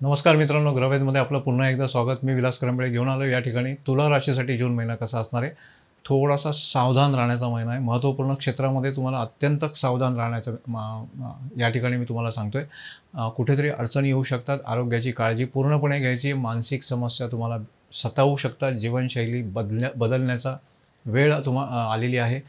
नमस्कार मित्रांनो ग्रहवेदमध्ये आपलं पुन्हा एकदा स्वागत. मी विलास करंबळे घेऊन आलो या ठिकाणी. तुला राशीसाठी जून महिना कसा असणार आहे? थोडासा सावधान राहण्याचा महिना आहे. महत्त्वपूर्ण क्षेत्रामध्ये तुम्हाला अत्यंत सावधान राहण्याचं या ठिकाणी मी तुम्हाला सांगतोय. आहे कुठेतरी अडचणी येऊ शकतात. आरोग्याची काळजी पूर्णपणे घ्यायची. मानसिक समस्या तुम्हाला सतावू शकतात. जीवनशैली बदल्या बदलण्याचा वेळ तुम्हा आलेली आहे.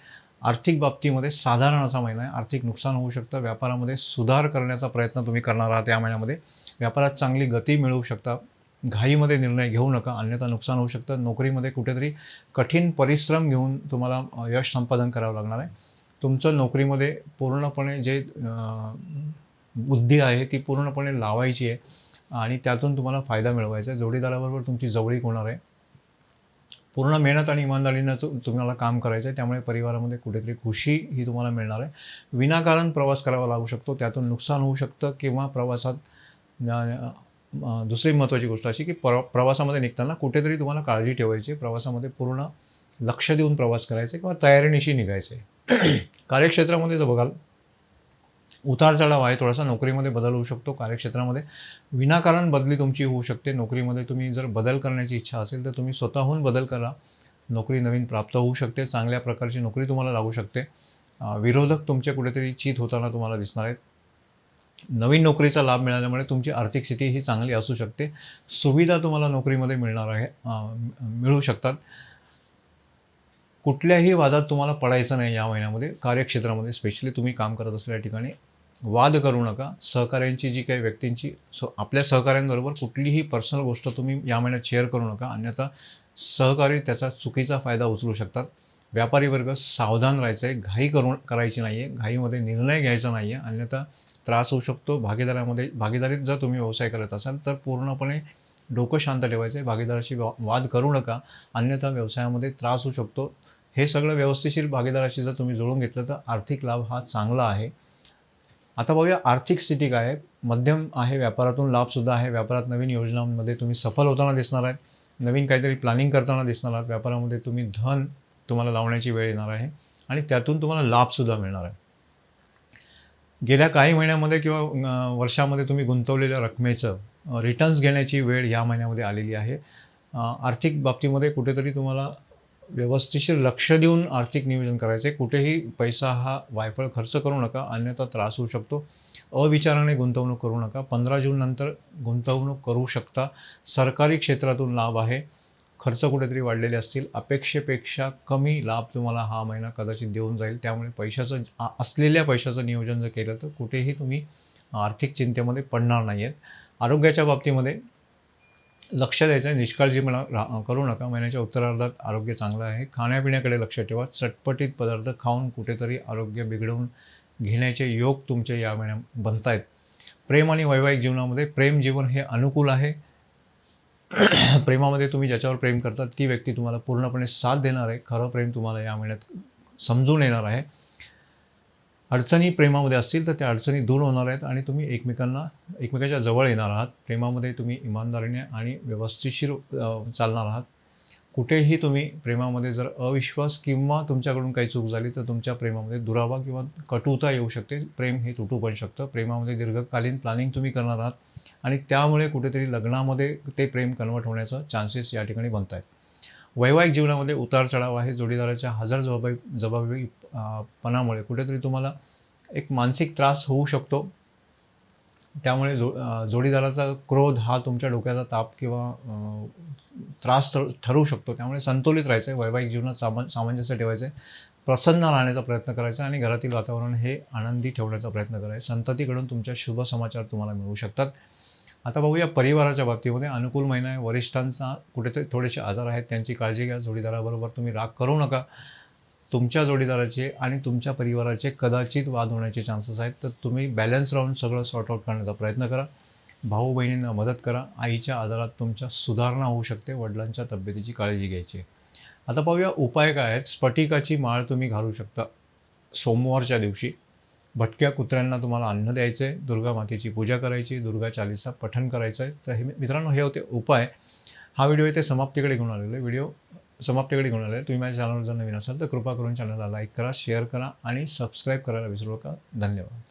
आर्थिक बाबतीमध्ये साधारण असा महिना आहे. आर्थिक नुकसान होऊ शकतं. व्यापारामध्ये सुधार करण्याचा प्रयत्न तुम्ही करणार आहात या महिन्यामध्ये. व्यापारात चांगली गती मिळवू शकता. घाईमध्ये निर्णय घेऊ नका. अन्यथा नुकसान होऊ शकतं. नोकरीमध्ये कुठेतरी कठीण परिश्रम घेऊन तुम्हाला यश संपादन करावं लागणार आहे. तुमचं नोकरीमध्ये पूर्णपणे जे बुद्धी आहे ती पूर्णपणे लावायची आहे आणि त्यातून तुम्हाला फायदा मिळवायचा आहे. जोडीदाराबरोबर तुमची जवळीक होणार आहे. पूर्ण मेहनत आणि इमानदारीनं तु- तुम्हाला काम करायचं आहे त्यामुळे परिवारामध्ये कुठेतरी खुशी ही तुम्हाला मिळणार आहे. विनाकारण प्रवास करावा लागू शकतो. त्यातून नुकसान होऊ शकतं किंवा प्रवासात दुसरी महत्त्वाची गोष्ट अशी की प्र प्रवासामध्ये निघताना कुठेतरी तुम्हाला काळजी ठेवायची. प्रवासामध्ये पूर्ण लक्ष देऊन प्रवास करायचा किंवा तयारीनिशी निघायचं. आहे कार्यक्षेत्रामध्ये जर बघाल उतार चढाव आहे थोडासा नोकरीमध्ये बदल होऊ शकतो कार्यक्षेत्रामध्ये. विनाकारण बदली तुमची होऊ शकते. नोकरीमध्ये तुम्ही जर बदल करण्याची इच्छा असेल तर तुम्ही स्वतःहून बदल करा. नोकरी नवीन प्राप्त होऊ शकते. चांगल्या प्रकारची नोकरी तुम्हाला लागू शकते. विरोधक तुमचे कुठेतरी चित होताना तुम्हाला दिसणार आहेत. नवीन नोकरीचा लाभ मिळाल्यामुळे तुमची आर्थिक स्थिती ही चांगली असू शकते. सुविधा तुम्हाला नोकरीमध्ये मिळणार आहे. मिळू शकतात. कुठल्याही वादात तुम्हाला पडायचं नाही या महिन्यामध्ये. कार्यक्षेत्रामध्ये स्पेशली तुम्ही काम करत असलेल्या ठिकाणी वाद करू नका. सहकाऱ्यांची जी काही व्यक्तींची सो आपल्या सहकाऱ्यांबरोबर कुठलीही पर्सनल गोष्ट तुम्ही या महिन्यात शेअर करू नका. अन्यथा सहकारी त्याचा चुकीचा फायदा उचलू शकतात. व्यापारी वर्ग सावधान राहायचं आहे घाई करू करायची नाही आहे घाईमध्ये निर्णय घ्यायचा नाही आहे अन्यथा त्रास होऊ शकतो. भागीदारामध्ये भागीदारीत जर तुम्ही व्यवसाय करत असाल तर पूर्णपणे डोकं शांत ठेवायचं आहे भागीदाराशी वा- वाद करू नका. अन्यथा व्यवसायामध्ये त्रास होऊ शकतो. हे सगळं व्यवस्थिशीर भागीदाराशी जर तुम्ही जुळून घेतलं तर आर्थिक लाभ हा चांगला आहे. आता बघूया आर्थिक स्थिती काय आहे? मध्यम आहे व्यापारातून लाभसुद्धा आहे. व्यापारात नवीन योजनांमध्ये तुम्ही सफल होताना दिसणार आहे. नवीन काहीतरी प्लॅनिंग करताना दिसणार आहात. व्यापारामध्ये तुम्ही धन तुम्हाला लावण्याची वेळ येणार आहे आणि त्यातून तुम्हाला लाभसुद्धा मिळणार आहे. गेल्या काही महिन्यामध्ये किंवा वर्षामध्ये तुम्ही गुंतवलेल्या रकमेचं रिटर्न्स घेण्याची वेळ या महिन्यामध्ये आलेली आहे. आर्थिक बाबतीमध्ये कुठेतरी तुम्हाला व्यवस्थिशीर लक्ष देऊन आर्थिक नियोजन करायचं आहे कुठेही पैसा हा वायफळ खर्च करू नका अन्यथा त्रास होऊ शकतो. अविचाराने गुंतवणूक करू नका. पंधरा जून नंतर गुंतवणूक करू शकता. सरकारी क्षेत्रातून लाभ आहे. खर्च कुठेतरी वाढलेले असतील. अपेक्षेपेक्षा कमी लाभ तुम्हाला हा महिना कदाचित देऊन जाईल. त्यामुळे पैशाचं असलेल्या पैशाचं नियोजन जर केलं तर कुठेही तुम्ही आर्थिक चिंतेमध्ये पडणार नाही आहेत आरोग्याच्या बाबतीमध्ये लक्ष द्यायचं आहे निष्काळजीपणा रा करू नका. महिन्याच्या उत्तरार्धात आरोग्य चांगलं आहे. खाण्यापिण्याकडे लक्ष ठेवा. चटपटीत पदार्थ खाऊन कुठेतरी आरोग्य बिघडवून घेण्याचे योग तुमचे या महिन्यात बनत आहेत प्रेम आणि वैवाहिक जीवनामध्ये प्रेम जीवन हे अनुकूल आहे. प्रेमामध्ये तुम्ही ज्याच्यावर प्रेम करता ती व्यक्ती तुम्हाला पूर्णपणे साथ देणार आहे. खरं प्रेम तुम्हाला या महिन्यात समजून येणार आहे. अडचणी प्रेमामध्ये असतील तर त्या अडचणी दूर होणार आहेत आणि तुम्ही एकमेकांना एकमेकाच्या जवळ येणार आहात. प्रेमामध्ये तुम्ही इमानदारीने आणि व्यवस्थिशीर चालणार आहात. कुठेही तुम्ही प्रेमामध्ये जर अविश्वास किंवा तुमच्याकडून काही चूक झाली तर तुमच्या प्रेमामध्ये दुरावा किंवा कटुता येऊ शकते. प्रेम हे तुटू पण शकतं. प्रेमामध्ये दीर्घकालीन प्लॅनिंग तुम्ही करणार आहात आणि त्यामुळे कुठेतरी लग्नामध्ये ते प्रेम कन्वर्ट होण्याचा चान्सेस या ठिकाणी बनत आहेत वैवाहिक जीवनामध्ये उतार चढाव आहे. जोडीदाराच्या हजार जबाबी जबाबी पणामुळे कुठेतरी तुम्हाला एक मानसिक त्रास होऊ शकतो. त्यामुळे जो जोडीदाराचा क्रोध हा तुमच्या डोक्याचा ताप किंवा त्रास ठर ठरू शकतो. त्यामुळे संतुलित राहायचं आहे वैवाहिक जीवनात साम सामंजस्य ठेवायचं आहे प्रसन्न राहण्याचा प्रयत्न करायचा आणि घरातील वातावरण हे आनंदी ठेवण्याचा प्रयत्न करायचा. संततीकडून तुमच्या शुभ समाचार तुम्हाला मिळू शकतात. आता बघूया परिवाराच्या बाबतीमध्ये अनुकूल महिना आहे. वरिष्ठांचा कुठेतरी थोडेसे आजार आहेत त्यांची काळजी घ्या. जोडीदाराबरोबर तुम्ही राग करू नका. तुमच्या जोडीदाराचे आणि तुमच्या परिवाराचे कदाचित वाद होण्याचे चान्सेस आहेत. तर तुम्ही बॅलन्स राहून सगळं सॉर्ट आउट करण्याचा प्रयत्न करा. भाऊ बहिणींना मदत करा. आईच्या आजारात तुमच्या सुधारणा होऊ शकते. वडिलांच्या तब्येतीची काळजी घ्यायची. आहे. आता पाहूया उपाय काय आहेत. स्फटिकाची माळ तुम्ही घालू शकता सोमवारच्या दिवशी. भटक्या कुत्र्यांना तुम्हाला अन्न द्यायचं आहे दुर्गा मातेची पूजा करायची दुर्गा चालीसा पठण करायचं आहे तर हे मित्रांनो हे होते उपाय. हा व्हिडिओ इथे समाप्तीकडे घेऊन आलेलो आहे. व्हिडिओ समाप्तीकडे घेऊन आलेला आहे. तुम्ही माझ्या चॅनलवर जर नवीन असाल तर कृपा करून चॅनलला लाईक करा शेअर करा आणि सबस्क्राईब करायला विसरू नका. धन्यवाद.